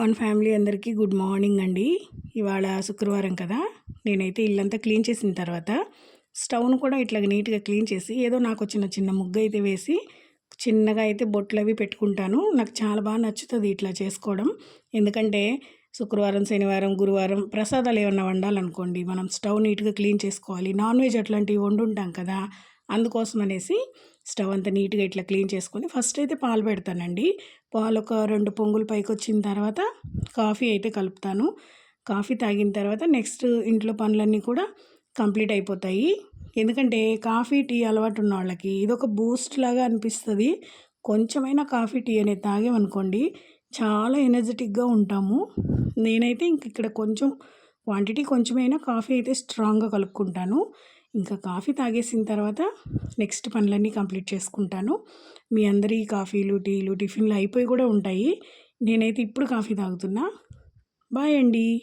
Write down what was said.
One family అందరికీ good morning అండి. ఇవాళ శుక్రవారం కదా. నేనైతే ఇల్లంతా క్లీన్ చేసిన తర్వాత స్టవ్ను కూడా ఇట్లా నీట్గా క్లీన్ చేసి ఏదో నాకు చిన్న చిన్న ముగ్గు అయితే వేసి చిన్నగా అయితే బొట్లు అవి పెట్టుకుంటాను. నాకు చాలా బాగా నచ్చుతుంది ఇట్లా చేసుకోవడం. ఎందుకంటే శుక్రవారం శనివారం గురువారం ప్రసాదాలు ఏమన్నా వండాలనుకోండి మనం స్టవ్ నీట్గా క్లీన్ చేసుకోవాలి. నాన్ వెజ్ అట్లాంటివి వండుంటాం కదా. అందుకోసం అనేసి స్టవ్ అంతా నీట్గా ఇట్లా క్లీన్ చేసుకొని ఫస్ట్ అయితే పాలు పెడతానండి. పాలు ఒక రెండు పొంగులు పైకి వచ్చిన తర్వాత కాఫీ అయితే కలుపుతాను. కాఫీ తాగిన తర్వాత నెక్స్ట్ ఇంట్లో పనులన్నీ కూడా కంప్లీట్ అయిపోతాయి. ఎందుకంటే కాఫీ టీ అలవాటు ఉన్న వాళ్ళకి ఇదొక బూస్ట్ లాగా అనిపిస్తుంది. కొంచెమైనా కాఫీ టీ అనేది తాగేమనుకోండి చాలా ఎనర్జెటిక్గా ఉంటాము. నేనైతే ఇంక ఇక్కడ కొంచెం క్వాంటిటీ కొంచెమైనా కాఫీ అయితే స్ట్రాంగ్గా కలుపుకుంటాను. ఇంకా కాఫీ తాగేసిన తర్వాత నెక్స్ట్ పనులన్నీ కంప్లీట్ చేసుకుంటాను. మీ అందరి కాఫీలు టీలు టిఫిన్లు అయిపోయి కూడా ఉంటాయి. నేనైతే ఇప్పుడు కాఫీ తాగుతున్నా. బాయ్ అండి.